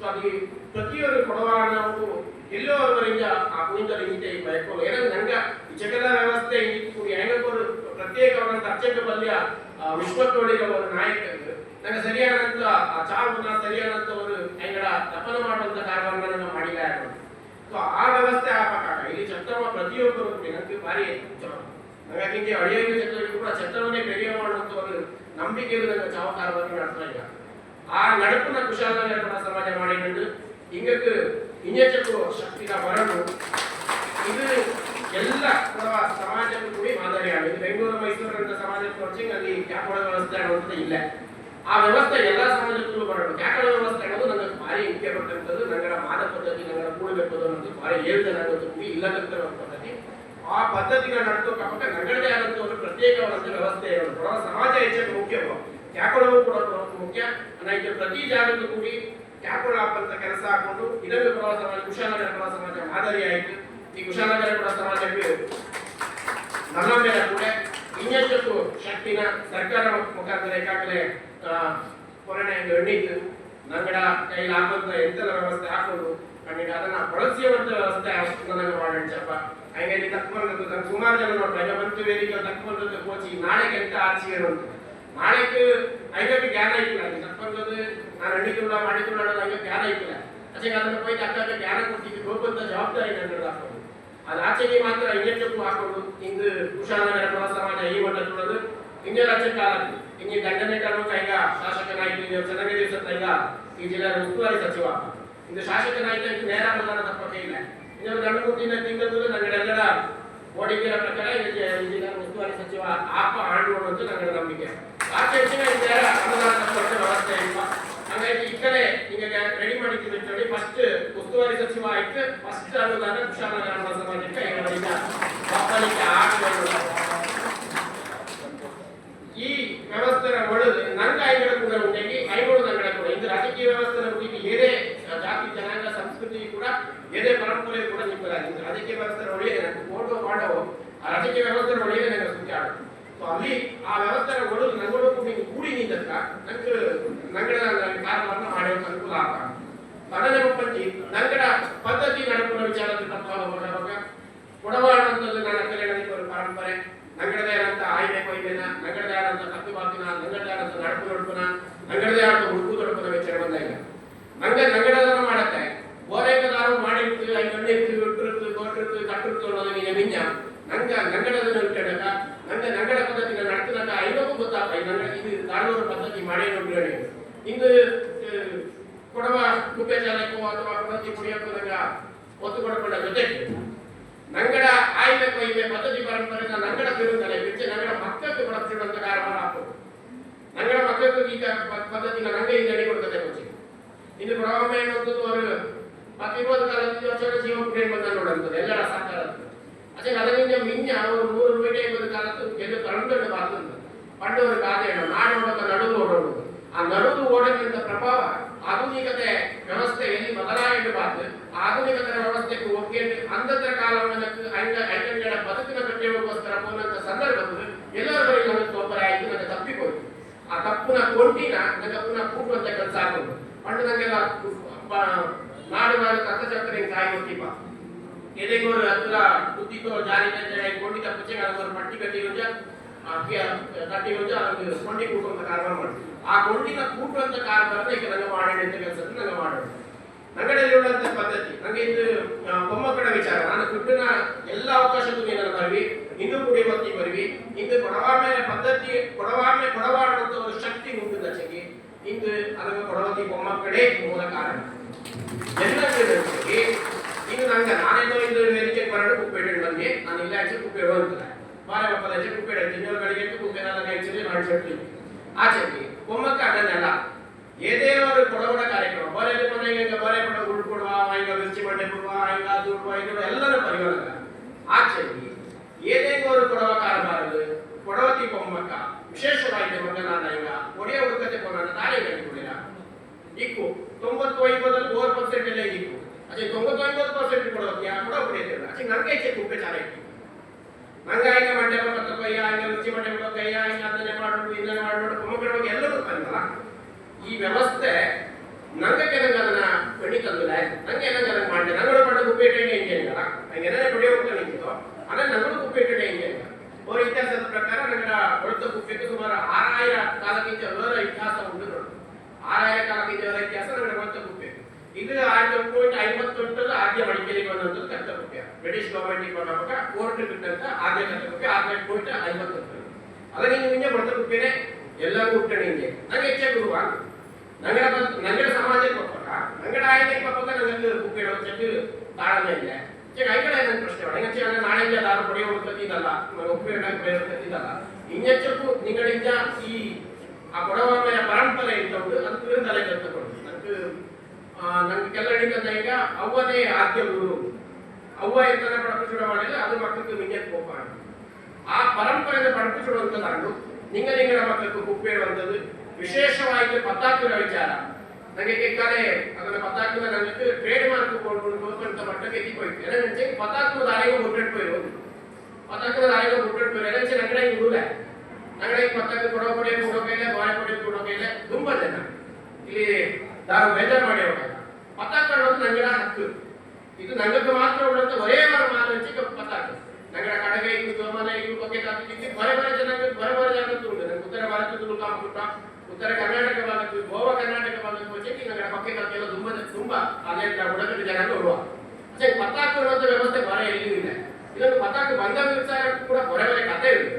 ಸೊ ಅಲ್ಲಿ ಪ್ರತಿಯೊಂದು ಕೊಡುವಾಗ ನಾವು ಎಲ್ಲೋ ಅವರಿಂದ ಆ ಕುಣಿತ ನಿಂತೆ ಬಯಕೋ. ಏನಂದ್ರೆ ನಂಗ ಈ ಜಗದ ವ್ಯವಸ್ಥೆ ಈ ಹೆಂಗವರು ಪ್ರತ್ಯೇಕವಾದಂತ ಅರ್ಚಕ ಬಲ್ಯ ವಿಶ್ವಕೋಳಿಗಳ ಒಂದು ನಾಯಕರು ನಂಗೆ ಸರಿಯಾದಂತ ಆ ಚಾವುನ ಸರಿಯಾದಂತ ಒಂದು ಹೆಂಗಡ ದಫನ ಮಾಡುವಂತ ಕಾರ್ಯವನ್ನು ನಂಗೆ ಮಾಡಿಲ್ಲ ಯಾರು ಸೊ ಆ ವ್ಯವಸ್ಥೆ ಆಗ್ಬೇಕಾಗ ಇಲ್ಲಿ ಛತ್ರವ ಪ್ರತಿಯೊಬ್ಬರು ಕೂಡ ನನಗೆ ಭಾರಿ ಇಷ್ಟ. ನಂಗೆ ಹಿಂಗೆ ಅಳಿಯೋಗಿ ಛತ್ರಕ್ಕೆ ಕೂಡ ಛತ್ರವನ್ನೇ ಬೆಳೆಯ ಮಾಡುವಂತ ಒಂದು ನಂಬಿಕೆಯಲ್ಲಿ ನಂಗೆ ಚಾವಕಾರವಾಗಿ நடத்துறா ಈಗ ಆ ನಡಪುನ ಕುಶಾಲನಗರ ಕೂಡ ಸಮಾಜ ಮಾಡಿಕೊಂಡು ಹಿಂಗಕ್ಕೆ ಇಂಜೆಚ್ಚಕ್ಕೂ ಶಕ್ತಿನ ಆ ಪದ್ಧತಿನ ನಡ್ಕೋಬೇಕು ನಗರದೇ ಆದಂತಹ ಒಂದು ಪ್ರತ್ಯೇಕವಾದಂತ ವ್ಯವಸ್ಥೆ ಇರೋದು. ಕೂಡ ಸಮಾಜ ಹೆಚ್ಚು ಮುಖ್ಯವು ಕ್ಯಾಪೋಳವು ಕೂಡ ಮುಖ್ಯ. ನನಗೆ ಪ್ರತಿ ಜಾಗಕ್ಕೂ ಕೂಡಿ ಅಂತ ಕೆಲಸ ಹಾಕೊಂಡು ಇದನ್ನು ಕೂಡ ಸಮಾಜ, ಕುಶಾಲನಗರ ಕೂಡ ಸಮಾಜ ಮಾದರಿ ಆಯಿತು. ಈ ಕುಶಾಲನಗರ ಕೂಡ ಸಮಾಜಕ್ಕೆ ನಮ್ಮ ಮೇಲೆ ಕೂಡ ಇನ್ನೆಷ್ಟು ಶಕ್ತಿನ ಸರ್ಕಾರ ಮುಖಾಂತರ ಈಗಾಗಲೇ ಕೊರೋನಾ ಎಣ್ಣಿದ್ದು, ನಂಗಡ ಕೈಲಿ ಆಗುವಂತ ಎಂತೆಲ್ಲ ವ್ಯವಸ್ಥೆ ಹಾಕೊಂಡು ನಮಗೆ ಅದನ್ನ ಬಳಸುವಂತ ವ್ಯವಸ್ಥೆ ನನಗೆ ಮಾಡಂಚಪ್ಪ ಹಂಗಾಗಿ ತಕ್ಕೊಂಡದ್ದು ನಂಗೆ ಸುಮಾರು ಜನ ನೋಡ್ತಾರೆ ಈಗ ಬಂತು ವೇದಿಕೆ ತಕ್ಕೊಂಡದ್ದು ಕೋಚಿ ನಾಳೆಗೆ ಎಂತ ಆಚೆ ಅಂತ ನಾಳೆಗೆ ಐದಕ್ಕೆ ಜ್ಞಾನ ಇಟ್ಟಿಲ್ಲ ಅದು ತಕ್ಕೊಂಡದ್ದು ನಾನು ಎಣ್ಣಿದ್ದುಲ್ಲ ಮಾಡಿದ್ದುಲ್ಲ ಅನ್ನೋದು ಹಂಗೆ ಜ್ಞಾನ ಇಟ್ಟಿಲ್ಲ ಅಚ್ಚೆ ಅದನ್ನ ಹೋಗಿ ಅಕ್ಕ ಜ್ಞಾನ ಕೊಡ್ತಿದ್ದು ಹೋಗುವಂತ ಜವಾಬ್ದಾರಿ ನನ್ನ ಹಾಕೊಂಡು ಅದು ಆಚೆಗೆ ಮಾತ್ರ ಇಂಜೆಕ್ಷನ್ ಹಾಕೊಂಡು ಇಂದು ಕುಶಾಲನಗರ ಪ್ರವಾಸ ಸಮಾಜ ಈ ಮಟ್ಟ ತುಳದು ಇಂಜ ರಾಜ್ಯ ಕಾಲ ಇಂಜಿ ದಂಡನೆ ಕರ್ಮಕ ಈಗ ಶಾಸಕನಾಯ್ತು ಈಗ ಚೆನ್ನಾಗಿ ದಿವಸ ಈಗ ಈ ಜಿಲ್ಲೆಯ ಉಸ್ತುವಾರಿ ಸಚಿವ. ಇಂದು ಶಾಸಕನಾಯ್ತು ಇದು ನೇರ ಮತದಾನ ತಪ್ಪಕ್ಕೆ ಇಲ್ಲ. ಇನ್ನು ಗಂಡು ಮುಟ್ಟಿನ ತಿಂಗಳು ನಗಡೆಲ್ಲರ ಓಡಿಕೆಯ ಪ್ರಕಾರ ಈ ಜಿ- ಈ ಜಿಲ್ಲೆಯ ಉಸ್ತುವಾರಿ ಸಚಿವ ಆಪ ಆಡುವುದು ಅಂತ ನನ್ನ ನಂಬಿಕೆ ಆಚೆ ಹೆಚ್ಚಿನ ಈ ನೇರ ಅನುದಾನ ತಪ್ಪಕ್ಕೆ ವ್ಯವಸ್ಥೆ ಇಲ್ಲ ಹಾಗಾಗಿ ಈ ಕಡೆ ಈಗ ರೆಡಿ ಮಾಡಿದ್ದೀವಿ ಅಂತ ಹೇಳಿ ಫಸ್ಟ್ ಉಸ್ತುವಾರಿ ಸಚಿವ ಆಯ್ತು ಫಸ್ಟ್ ಅನುದಾನ ಕುಶಾಲನಗರ ಸಮಾಜಕ್ಕೆ ಈಗ ಒಪ್ಪಲಿಕ್ಕೆ ಆಗಲಿಲ್ಲ ಈ ವ್ಯವಸ್ಥೆನ ಒಳಗೆ ನಂಗ ಐಗಳ ಕೂಡ ಉಂಟಾಗಿ ಐಗಳು ನಂಗಡ ಕೂಡ ಇದು ರಾಜಕೀಯ ವ್ಯವಸ್ಥೆನ ಉಂಟಾಗಿ ಏನೇ ಜಾತಿ ಜನಾಂಗ ಸಂಸ್ಕೃತಿ ಕೂಡ ಏನೇ ಪರಂಪರೆ ಕೂಡ ನಿಂಪದಾಗಿದೆ ರಾಜಕೀಯ ವ್ಯವಸ್ಥೆ ಒಳ್ಳೆಯದೇ ನನಗೆ ಫೋಟೋ ಮಾಡೋ ಆ ರಾಜಕೀಯ ವ್ಯವಸ್ಥೆ ಒಳ್ಳೆಯದೇ ನನಗೆ ಸುದ್ದಿ ಆಡು ಸೊ ಅಲ್ಲಿ ಆ ವ್ಯವಸ್ಥೆನ ಒಳಗೆ ನಂಗಳು ಕೂಡಿ ಕೂಡಿ ನಿಂತಕ್ಕ ನಂಗೆ ನಂಗಡ ಕಾರ್ಯವನ್ನು ಮಾಡುವ ಅನುಕೂಲ ಆಗ ಅದನ್ನೇ ಒಪ್ಪಂಚಿ ನಂಗಡ ಪದ್ಧತಿ ನಡಪುವ ವಿಚಾರದಲ್ಲಿ ತಪ್ಪಾದ ಹೊರಡುವಾಗ ಕೊಡವಾಡುವಂಥದ್ದು ನನ್ನ ಕಲೆಗಳಿಗೆ ಒಂದು ಪರಂಪರೆ ನಂಗಡದೇ ಆದಂತ ಆಯ್ಕೆ ಕೊಯ್ಲಿನ ನಗರದೇ ಆದಂತ ಕತ್ತು ಬಾಕಿನ ನಂಗಡದೇ ಆದಂತ ನಡಪು ನಡುಪುನ ನಂಗಡದೇ ಆದಂತ ಹುಡುಕು ನಡುಪುನ ವಿಚಾರ ಬಂದಾಗ ನಂಗೆ ನಂಗಡದನ್ನ ಮಾಡತ್ತೆ ಓರೇಕದಾರು ಮಾಡಿರ್ತೀವಿ ಐದು ಗಣ್ಣಿರ್ತೀವಿ ಇಟ್ಟಿರ್ತೀವಿ ಕೊಟ್ಟಿರ್ತೀವಿ ಕಟ್ಟಿರ್ತೀವಿ ಅನ್ನೋದು ನಿಜ ಮಿಂಜ ನಂಗ ನಂಗಡದನ್ನು ಇಟ್ಕೊಂಡಾಗ ನಂಗೆ ನಂಗಡ ಪದ್ಧತಿನ ನಡ್ತಿನಾಗ ಐದಕ್ಕೂ ಗೊತ್ತಾಗ ನಂಗೆ ಇದು ಕಾನೂನು ಪದ್ಧತಿ ಮಾಡೇ ನೋಡಿ ಇಂದು ಕೊಡವ ಕುಪ್ಪೆಚಾಲಕ್ಕೂ ಅಥವಾ ಪದ್ಧತಿ ಕುಡಿಯೋಕ್ಕೂ ನಂಗ ಒತ್ತು ಕೊಡಕೊಂಡ ಜೊತೆಗೆ ನಂಗಡ ಆಯ್ಕೆ ಕೊಯ್ವೆ ಪದ್ಧತಿ ಪರಂಪರೆನ ನಂಗಡ ತಿರುಗಲೆ ಬಿಚ್ಚೆ ನಂಗಡ ಮಕ್ಕಳಿಗೆ ಬಳಸಿರುವಂತ ಕಾರವಾರ ಹಾಕೋದು ನಂಗಡ ಮಕ್ಕಳಿಗೆ ಈಗ ಪ- ಪದ್ಧತಿನ ನಂಗೆ ಈಗ ಎಡೆ ಕೊಡ್ತದೆ ಕೊಚ್ಚಿ ಇದು ಪ್ರಭಾವ ಏನಂತದ್ದು ಅವರು ಮತ್ತೆ ಇರುವುದು ಕಾಲದಲ್ಲಿ ವರ್ಷ ಜೀವ ಪ್ರೇಮ ಬಂದ ನೋಡಂತದ್ದು ಎಲ್ಲರ ಸಹಕಾರ പക്ഷെ കഥലിന്റെ മിഞ്ഞാണ് ഒരു നൂറ് രൂപയുടെയും ഒരു കാലത്ത് ചെന്ന് കണ്ടുകൊണ്ട് പറഞ്ഞത് പണ്ട് ഒരു കഥയാണ് നാടോടൊക്കെ നടുവ് ഓടുന്നത് ಆ ನಡುವು ಓಡಲಿಂದ ಪ್ರಭಾವ ಆಧುನಿಕತೆ ವ್ಯವಸ್ಥೆಯಲ್ಲಿ ಬದಲಾವಣೆ ಬಾರ್ದು ಆಧುನಿಕತೆ ವ್ಯವಸ್ಥೆಗೆ ಒಗ್ಗಿ ಅಂಧತರ ಕಾಲವನ್ನು ಅಂಗ ಅಂಗಗಳ ಬದುಕಿನ ಕಟ್ಟೆಗೋಸ್ಕರ ಹೋದಂತ ಸಂದರ್ಭದಲ್ಲಿ ಎಲ್ಲರೂ ನಮ್ಮ ತೊಂದರೆ ಆಯಿತು ನನಗೆ ತಪ್ಪಿಕೋಯ್ತು ಆ ತಪ್ಪಿನ ಕೊಂಡಿನ ನನಗೆ ಪುನಃ ಕೂಡುವಂತ ಕೆಲಸ ಆಗೋದು ಪಂಡು ನನಗೆಲ್ಲ ನಾಡು ನಾನು ತತ್ವಚಕ್ರ ಹಿಂಗೆ ಸಾಯಿ ಹೋಗಿಪ್ಪ ಗೊತ್ತಿಪ್ಪ ಎದೆಗೋರು ಹತ್ರ ಬುದ್ಧಿಗೋ ಜಾರಿ ಕೊಂಡಿ ತಪ್ಪಿಸಿ ಅದೊಂದು ಪಟ್ಟಿ ಕಟ್ಟಿ ರುಜ ಕಟ್ಟಿ ರುಜ ಅದೊಂದು ಕೊಂಡಿ ಕೂಟುವಂತ ಕಾರ್ಯ ಮಾಡ್ತೀವಿ ಆ ಕೊಂಡಿನ ಕೂಟುವಂತ ಕಾರ್ಯ ಈಗ ನಂಗೆ ಮಾಡೋಣ ಅಂತ ಕೆಲಸ ನಂಗೆ ಮಾಡೋಣ ನಂಗಡಲ್ಲಿರುವಂತ ಪದ್ಧತಿ ನಂಗೆ ಇದು ಆ, ಮೊಮ್ಮಕ್ಕಳ ವಿಚಾರ ನಾನು ದುಡ್ಡಿನ ಎಲ್ಲ ಅವಕಾಶಕ್ಕೂ ನೀನು ಬರವಿ ಇಂದು ಕೂಡಿ ಒತ್ತಿ ಬರವಿ ಇಂದು ಕೊಡವಾಮೆ ಪದ್ಧತಿ ಕೊಡವಾಮೆ ಕೊಡವಾಡುವಂತ ಒಂದು ಶಕ್ತಿ ಉಂಟು ದಶಗೆ ಇಂದು ಅದನ್ನು ಕೊಡವತಿ ಮೊಮ್ಮಕ್ಕಳೇ ಮೂಲ ಕಾರಣ. ಎಲ್ಲ ಸೇರಿಸಿ ಇದು ನನಗೆ ನಾನೇನೋ ಇದು ವೇದಿಕೆ ಬರಡು ಕುಪ್ಪೇಟೆ ನಮಗೆ ನಾನು ಇಲ್ಲ ಆಚೆ ಕುಪ್ಪೆ ಹೋಗ್ತಾರೆ ಬಾರೆ ಮಕ್ಕಳ ಆಚೆ ಕುಪ್ಪೇಟೆ ಬೆಳಿಗ್ಗೆ ಕುಪ್ಪೆ ನಾನು ಆಕ್ಚುಲಿ ಮಾಡಿ ಆಚೆಗೆ ಒಮ್ಮಕ್ಕ ಅದನ್ನೆಲ್ಲ ಏದೇನೋ ಕೊಡಬಡ ಕಾರ್ಯಕ್ರಮ. ಬರೆಯಲ್ಲಿ ಮನೆಗೆ ಬರೆ ಪಡ ಗುಡ್ ಕೊಡುವ, ಹಿಂಗ ಮಿರ್ಚಿ ಮಂಡೆ ಕೊಡುವ, ಹಿಂಗ ಅದು ಇದು ಎಲ್ಲರೂ ಪರಿಗಣಕ ಆಚೆಗೆ ಅವರು ಕೊಡುವ ಕಾರಬಾರದು ಕೊಡವತಿ ಒಮ್ಮಕ್ಕ ವಿಶೇಷವಾಗಿ ನಾನು ಈಗ ಒಡೆಯ ಹುಡುಕತೆ ಕೊಡೋಣ ನಾಳೆ ಕೊಡಿಲ್ಲ ಇಕ್ಕು. ತೊಂಬತ್ತು ಐವತ್ತಲ್ಲಿ ಓರ್ ಪರ್ಸೆಂಟ್ ಎಲ್ಲ ಇಕ್ಕು. ಅದೇ ತೊಂಬತ್ತು ಐವತ್ತು ಪರ್ಸೆಂಟ್ ಯಾರು ಕೂಡ ಬಿಡಿಯಲ್ಲ ಅದೇ ನನಗೆ ಹೆಚ್ಚು ಚಾರ ಇತ್ತು ನಂಗೆ ಹಂಗೆ ಮಂಡ್ಯ ಬರ್ತಪ್ಪ ಅಯ್ಯ ಹಂಗೆ ರುಚಿ ಮಂಡ್ಯ ಬಿಡೋ ಅಯ್ಯ ಹಿಂಗೆ ಅದನ್ನೇ ಮಾಡೋಣ ಇದನ್ನೇ ಮಾಡೋದು ಬಗ್ಗೆ ಎಲ್ಲರೂ ಬಂದಲ್ಲ ಈ ವ್ಯವಸ್ಥೆ ನಂಗೆ ನನಗೆ ಅದನ್ನ ಬೆಳಿ ತಂದಿಲ್ಲ. ನಂಗೆ ನಂಗೆ ಅದನ್ನ ಮಾಡಿದೆ ನಂಗಳು ಪಡ ಕುಪ್ಪೇಟೆ ಹಿಂಗೆ ಇಲ್ಲ ನಂಗೆ ಏನಾದ್ರೆ ಬೆಳೆಯೋ ಹೋಗ್ತಾ ನಿಂತಿತ್ತು ಅದೇ ಕುಪ್ಪೇಟೆ ಹಿಂಗೆ ಇಲ್ಲ ಅವರ ಇತಿಹಾಸದ ಪ್ರಕಾರ ನಂಗಡ ಒಳತ ಗುಪ್ಪೆಗೆ ಸುಮಾರು ಆರಾಯ ಕಾಲಕ್ಕಿಂತ ಅವರ ಇತಿಹಾಸ ಉಂಟು ಆರಾಯ ಕಾಲಕ್ಕಿಂತ ಅವರ ಇತಿಹಾಸ ನಂಗಡ ಇದು ಆಯ್ತು ಕೋಟಿ ಐವತ್ತೊಂಟರಲ್ಲಿ ಆದ್ಯ ಮಡಿಕೇರಿಗೆ ಬಂದಂತ ಕರ್ತವ್ಯ. ಬ್ರಿಟಿಷ್ ಗವರ್ಮೆಂಟ್ ಬಂದಾಗ ಕೋರ್ಟ್ ಬಿಟ್ಟಂತ ಆದ್ಯ ಕರ್ತವ್ಯ ಆದ್ಯ ಕೋಟಿ ಐವತ್ತೊಂದು ಅದ ನೀವು ಹಿಂಗೆ ಬರ್ತಕ್ಕೇನೆ ಎಲ್ಲರೂ ಹುಟ್ಟಣಿ ಹಿಂಗೆ ನಂಗೆ ಹೆಚ್ಚೆ ಗುರುವ. ನಂಗಡ ನಂಗಡ ಸಮಾಜಕ್ಕೆ ಹೋಗ್ಬೇಕ ನಂಗಡ ಆಯ್ಕೆ ಹೋಗ್ಬೇಕ ನಂಗೆ ಬುಕ್ ಹೇಳೋ ಚೆಕ್ ತಾಳನೇ ಇಲ್ಲ. ಚೆಕ್ ಐಕಡೆ ನನ್ನ ಪ್ರಶ್ನೆ ಒಳಗೆ ಹೆಚ್ಚೆ ಅಂದ್ರೆ ನಾಳೆ ಯಾರು ಪಡೆಯೋ ಕತ್ತಿದಲ್ಲ ಉಪಯೋಗ ಪಡೆಯೋ ಕತ್ತಿದಲ್ಲ ಇನ್ನೆಚ್ಚಕ್ಕೂ ನಿಗಳಿಂದ ಈ ಆ ಕೊಡವ ಪರಂಪರೆ ಇದ್ದವು ಅದಕ್ಕೆ ಅದು ತಲೆ ಕೆತ್ತಕೊಂಡು ನಂಗೆ ನನಗೆ ಕಲ್ಲಡಿಕ ಈಗ, ಅವ್ವನೇ ಆದ್ಯ ಗುರು. ಅವ್ವ ಎಂತನ ಪಡಪಿಸುಡ ಮಾಡಿದ್ರೆ ಅದು ಮಕ್ಕಳಿಗೆ ನಿಂಗೆ ಕೋಪ ಆ ಪರಂಪರೆಯನ್ನು ಪಡಪಿಸುಡುವಂಥದ್ದಾಗಲು ನಿಂಗ ನಿಂಗನ ಮಕ್ಕಳಿಗೆ ಕುಪ್ಪೇರುವಂಥದ್ದು ವಿಶೇಷವಾಗಿ ಪತ್ತಾಕುರ ವಿಚಾರ. ನನಗೆ ಕಲೆ ಅದರ ಪತಾಕುರ ನನಗೆ ಟ್ರೇಡ್ ಮಾರ್ಕ್ ಕೊಟ್ಟು ಅಂತ ಮಟ್ಟಕ್ಕೆ ಎತ್ತಿಕೊಯ್ತು. ಏನಂಚೆ ಪತಾಕುರ ದಾರಿಗೆ ಮುಟ್ಟಟ್ಟು போயிரும் ಪತಾಕುರ ದಾರಿಗೆ ಮುಟ್ಟಟ್ಟು போயிரும் ಏನಂಚೆ ನಗಡೆ ಇರುಲ್ಲ ನಗಡೆ ಪತಾಕುರ ಕೊಡೋ ಕೊಡೆ, ಕೊಡೋ ಕೈಲೆ ಬಾಳೆ ಕೊಡೆ, ಕೊಡೋ ಕೈಲೆ ತುಂಬ ಜನ. ಇಲ್ಲಿ ನಾನು ಬೇಜಾರು ಮಾಡ್ಯಾವ ಪತಾಕ ಅನ್ನೋದು ನಂಗಡ ಹತ್ತು ಇದು ನಂಗಕ್ಕೆ ಮಾತ್ರ ಉಳ್ಳಂತ ಒರೇ ಮಾತ್ರ ಮಾನವಂಚಿಕ ಪತಾಕ. ನಂಗಡ ಕಡವೆ ಇದು ಸೋಮನೆ ಇದು ಬಗ್ಗೆ ಇದು ಬರೆ ಬರೆ ಜನಕ್ಕೆ ಬರೆ ಬರೆ ಜನ ಉಂಟು. ನಂಗೆ ಉತ್ತರ ಭಾರತದಲ್ಲೂ ಕಾಮಕುಟ ಉತ್ತರ ಕರ್ನಾಟಕ ಭಾಗದ್ದು, ಗೋವಾ ಕರ್ನಾಟಕ ಭಾಗದ್ದು ವಚಕ್ಕೆ ನಂಗಡ ಎಲ್ಲ ತುಂಬ ತುಂಬ ಅದೇ ಬುಡಕಟ್ಟು ಜನಾಂಗ ಬರುವ. ಅದೇ ಪತಾಕ ಅನ್ನೋದು ವ್ಯವಸ್ಥೆ ಬರ ಎಲ್ಲಿಯೂ ಇಲ್ಲ. ಇದೊಂದು ಪತಾಕ ಬಂದ ವಿಚಾರ ಕೂಡ ಬರೆ ಬರೆ ಕಥೆ ಇದೆ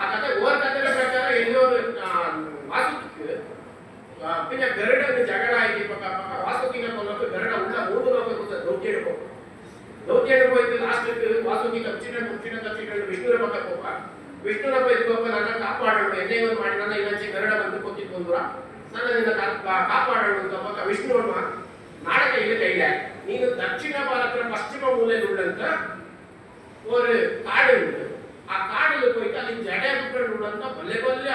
ಆ ಕತೆ ಓರ್ ಕತೆಗಳ ಪ್ರಕಾರ ಎಲ್ಲಿಯವರು ವಾಸಿಸ್ತು പിന്നെ ಗರುಡನ ಜಗಳ ಪಕ್ಕ ಪಕ್ಕ ವಾಸುಕಿನ ಉಳ್ಳ ಮೂರು ಲೋಕ ದೌತ್ಯಕ್ಕೆ ಹೋಗ. ದೌತ್ಯಕ್ಕೆ ಹೋಯ್ತು ಲಾಸ್ಟ್ ವಾಸುಕಿ ಕಚ್ಚಿನ, ಮುಚ್ಚಿನ ಕಚ್ಚಿಕೊಂಡು ವಿಷ್ಣುರ ಪಕ್ಕ ಹೋಗ ನನ್ನ ಕಾಪಾಡೋಣ ಮಾಡಿ, ನನ್ನ ಇಲ್ಲಂಚೆ ಗರಡ ಬಂದು ಕೊಟ್ಟಿದ್ದು ನನ್ನ ನಿನ್ನ ಕಾಪಾಡೋಣ ಅಂತ ಪಕ್ಕ ವಿಷ್ಣುವನ್ನ ನಾಳೆ ಕೈಲ ನೀನು ದಕ್ಷಿಣ ಭಾರತದ ಪಶ್ಚಿಮ ಮೂಲೆಯಲ್ಲಿ ಉಳ್ಳಂತ ஒரு காடு ಆ ஆ காடுல ಅಲ್ಲಿ அது ஜடை உள்ள பல்ல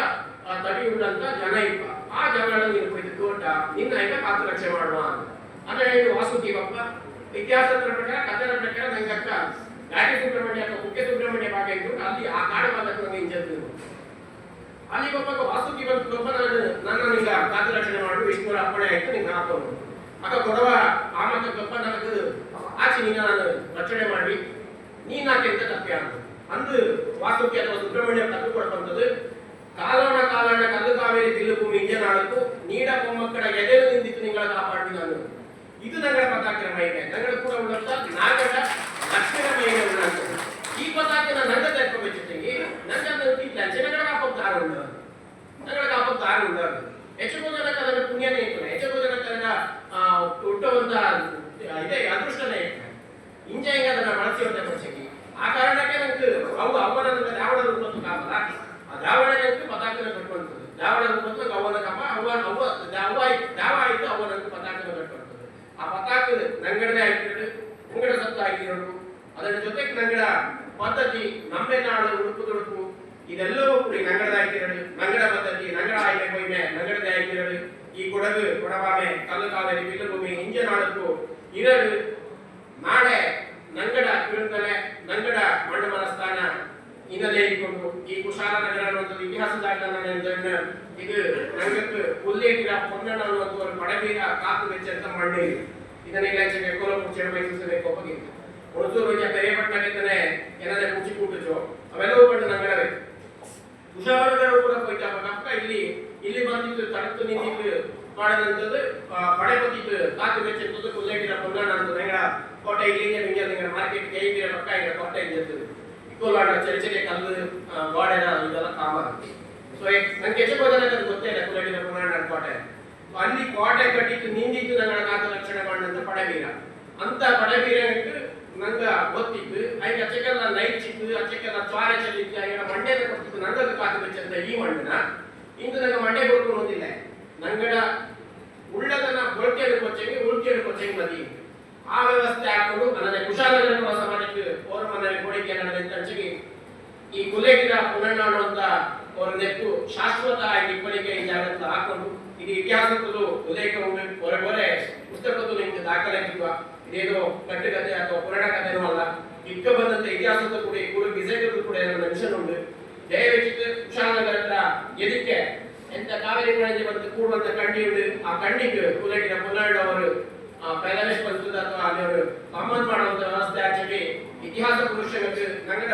ಆ ತಡಿ ಉಳ್ಳಂತ ಜನ ಇಪ್ಪ ಆ ಜಾಗಗಳನ್ನು ನೀನು ಕುಳಿತುಕೊಂಡ ನಿನ್ನ ಹೆಣ್ಣ ಪಾತ್ರ ರಕ್ಷೆ ಮಾಡುವ ಅಂತ. ವಾಸುಕಿ ವಾಸುದೇವಪ್ಪ ಇತಿಹಾಸದ ಪ್ರಕಾರ, ಕಥನ ಪ್ರಕಾರ ನಂಗೆ ಅಕ್ಕ ಘಾಟಿ ಸುಬ್ರಹ್ಮಣ್ಯ ಅಥವಾ ಕುಕ್ಕೆ ಸುಬ್ರಹ್ಮಣ್ಯ ಭಾಗ ಇದ್ದು ಅಲ್ಲಿ ಆ ಕಾಡು ಭಾಗಕ್ಕೆ ನಂಗೆ ಇಂಜದ್ದು ಅಲ್ಲಿ ಒಬ್ಬ ವಾಸುಕಿ ಬಂದು ಒಬ್ಬ ನಾನು ನನ್ನ ನಿಂಗ ಕಾತು ರಕ್ಷಣೆ ಮಾಡು ವಿಷ್ಣುರ ಅಪ್ಪಣೆ ಆಯ್ತು, ನಿನ್ನ ಹಾಕೋನು ಅಕ್ಕ ಕೊಡವ, ಆ ಮಕ್ಕ ಗೊಬ್ಬ ನನಗೆ ಆಚೆ ನೀನು ನಾನು ರಕ್ಷಣೆ ಮಾಡಿ ನೀನಾಕೆಂತ ತಪ್ಪೆ ಅಂತ. ಅಂದು ವಾಸುಕಿ ಅಥವಾ ಸುಬ್ರಹ್ಮಣ್ಯ ತಪ್ಪು ಕೊಡಬಂತದ್ದು ಕಾಲೋಣ ಕಲ್ಲು ಕಾವೇರಿ ತಿಲ್ಲು ಇಂಜನ್ ನಾಳಕ್ಕೂ ನೀಡ ಮೊಮ್ಮಕ್ಕಳ ಎದೆಲು ನಿಂತಿತ್ತು ನಿಂಗಳ ಕಾಪಾಡಿ ನಾನು. ಇದು ನಗರ ಪತಾಕ್ರಮ ಇದೆ ನಗರ ಕೂಡ ಉಳ್ಳಂತ ನಾಗರ ದಕ್ಷಿಣ ಮೇಲೆ ಉಳ್ಳಂತ ಈ ಪತಾಕನ ನಂಗ ತೆಕ್ಕೋಬೇಕಿಟ್ಟಂಗಿ ನಂಗ ಇಲ್ಲ, ಜನಗಳ ಕಾಪಕ್ಕೆ ಕಾಪಾಡ್ತಾರ ನಗರ ದಾರ ಉಂಡ ಹೆಚ್ಚು ಜನಕ್ಕೆ ಅದರ ಪುಣ್ಯನೇ ಇತ್ತು. ಹೆಚ್ಚು ಜನಕ್ಕೆ ಅದರ ಹುಟ್ಟುವಂತ ಇದೆ, ಅದೃಷ್ಟನೇ ಇತ್ತು. ಇಂಜ ಹೆಂಗ ಅದನ್ನ ಬಳಸಿ ಅಂತ ಆ ಕಾರಣಕ್ಕೆ ನಂಗೆ ಅವು ಅವನ ದ್ರಾವಣ ರೂಪ ನಂಗೆ ಪತಾಕನ ಕಟ್ಟುವಂಥದ್ದು ದಾವಣಗೆ ರೂಪತ್ತು ಅವನ ಕಮ್ಮ ಅವ್ವ ಅವ್ವ ಅವ್ವ ದ್ರಾವ ಆಯ್ತು ಅವನನ್ನು ಪತಾಕನ ಕಟ್ಟುವಂಥದ್ದು ಆ ಪತಾಕ ನಂಗಡನೆ ಆಗಿರೋದು ಮುಂಗಡ ಸತ್ತು ಆಗಿರೋದು. ಅದರ ಜೊತೆಗೆ ನಂಗಡ ಪದ್ಧತಿ, ನಮ್ಮೆ ನಾಡು, ಉಡುಪು, ತುಡುಪು, ಇದೆಲ್ಲವೂ ಕೂಡ ನಂಗಡದ ನಂಗಡ ಪದ್ಧತಿ, ನಂಗಡ ಆಯ್ಕೆ ಕೊಯ್ಮೆ ನಂಗಡದೇ ಆಗಿರೋದು ಈ ಕೊಡಗು ಕೊಡಬಾಮೆ ಕಲ್ಲು ಕಾವೇರಿ ಬಿಲ್ಲುಭೂಮಿ ಹಿಂಜೆ ನಾಡಕ್ಕೂ ಇರಡು ನಾಳೆ ನಂಗಡ ಕಿರುತಲೆ ನಂಗಡ ಮಣ್ಣು ಮನಸ್ಥಾನ ಹಿನ್ನೆಲೆ ಇಟ್ಕೊಂಡು ಈ ಕುಶಾಲನಗರ ಅನ್ನುವಂಥದ್ದು ಇತಿಹಾಸ ದಾಖಲೆ ಇದು ರಂಗಕ್ಕೆ ಉಲ್ಲೇಖಿರ ಪೊನ್ನಣ ಅನ್ನುವಂಥ ಒಂದು ಪಡಬೀರ ಕಾತು ವೆಚ್ಚ ಮಣ್ಣಿ ಇದನ್ನ ಇಲಾಖೆಗೆ ಕೋಲಪುರ ಹುಣಸೂರು ವೆಚ್ಚ ಪೆರೆ ಪಟ್ಟಣಕ್ಕೆ ಏನಾದ್ರೆ ಮುಚ್ಚಿ ಕೂಟಿದ್ರು ಅವೆಲ್ಲವೂ ಬಂದು ನಂಗಡವೇ ಕುಶಾಲನಗರ ಕೂಡ ಹೋಯ್ತಪ್ಪ ನಪ್ಪ ಇಲ್ಲಿ ಇಲ್ಲಿ ಬಂದಿದ್ದು ತಡತ್ತು ನಿಂತಿದ್ದು ಮಾಡಿದಂಥದ್ದು ಪಡೆ ಬಂದಿದ್ದು ಕಾತು ವೆಚ್ಚ ಉಲ್ಲೇಖಿರ ಪೊನ್ನಣ ಅಂತ ಕೋಟೆ ನಿಮಗೆ ಮಾರ್ಕೆಟ್ ಕೈಗಿರ ಪಕ್ಕ ಇಲ್ಲ ಕೋಟೆ ಕೋಲಾರ ಚೆರಿ ಚೆರಿ ಕಲ್ಲು ಗೋಡೆನ ಇದೆಲ್ಲ ಕಾಮನ್ ಸೊ ನಂಗೆ ಹೆಚ್ಚು ಜನಕ್ಕೆ ಅದು ಗೊತ್ತೇ ಇಲ್ಲ ಕುಲಡಿನ ಪುರಾಣ ಕೋಟೆ ಅಲ್ಲಿ ಕೋಟೆ ಕಟ್ಟಿದ್ದು ನಿಂದಿದ್ದು ನನ್ನ ಕಾಕ ರಕ್ಷಣೆ ಮಾಡಿದಂತ ಪಡಬೀರ ಅಂತ ಪಡಬೀರಕ್ಕೆ ನಂಗ ಗೊತ್ತಿತ್ತು ಐದು ಅಚ್ಚಕ್ಕೆಲ್ಲ ನೈಟ್ ಚಿತ್ತು ಅಚ್ಚಕ್ಕೆಲ್ಲ ಜ್ವಾರ ಚೆಲ್ಲಿತ್ತು ಈಗ ಮಂಡ್ಯದ ಕೊಟ್ಟಿತ್ತು ನಂಗದ ಕಾಕು ಬೆಚ್ಚಂತ ಈ ಮಣ್ಣನ ಇಂದು ನಂಗೆ ಮಂಡ್ಯ ಕೊಡ್ಕೊಂಡು ಬಂದಿಲ್ಲ ನಂಗಡ ಉಳ್ಳದನ್ನ ಗೊಳ್ಕೆಯನ್ನು ಕೊಚ್ಚಂಗೆ ಉಳ್ಕೆಯನ್ನು ಕೊಚ್ಚಂಗೆ ಮದಿ ಆ ವ್ಯವಸ್ಥೆ ಹಾಕೊಂಡು ಮನದ ಕುಶಾಲನಗರ ಸಮಾಜಕ್ಕೆ ಅವರ ಕೋರಿಕೆ ನಡೆದಂತೆ ಈ ಕುಲೆಗಿರ ಪುನರ್ಣ ಅನ್ನುವಂತ ಅವರ ನೆಪ್ಪು ಶಾಶ್ವತ ಆಗಿ ಈ ಜಾಗಕ್ಕೆ ಹಾಕೊಂಡು ಇದು ಇತಿಹಾಸಕ್ಕೂ ಉಲ್ಲೇಖ ಉಂಟು. ಹೊರ ಹೊರೆ ಪುಸ್ತಕದ್ದು ನಿಮಗೆ ದಾಖಲೆ ಇರುವ ಇದೇನೋ ಕಟ್ಟುಕತೆ ಅಥವಾ ಪುರಾಣ ಕಥೆನೂ ಅಲ್ಲ. ಇಕ್ಕ ಬಂದಂತ ಇತಿಹಾಸದ ಕೂಡ ಕೂಡ ಗಿಸೆಗಳು ಕೂಡ ಏನೋ ಮೆನ್ಷನ್ ಉಂಟು. ದಯವಿಟ್ಟು ಕುಶಾಲನಗರ ಎದಕ್ಕೆ ಎಂತ ಕಾವೇರಿ ಬಂದು ಕೂಡುವಂತ ಕಂಡಿ ಆ ಕಣ್ಣಿಗೆ ಕುಲೆಗಿರ ಪುನಣ್ಣ ಅವರು ಬಂತದ ಅಥವಾ ಅಲ್ಲಿ ಅವರು ಕಾಮನ್ ಮಾಡುವಂತಹ ವ್ಯವಸ್ಥೆ ಆಕ್ಚುಲಿ ಇತಿಹಾಸ ಪುರುಷ ನಂಗಡ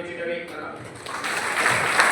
をちり上げるから。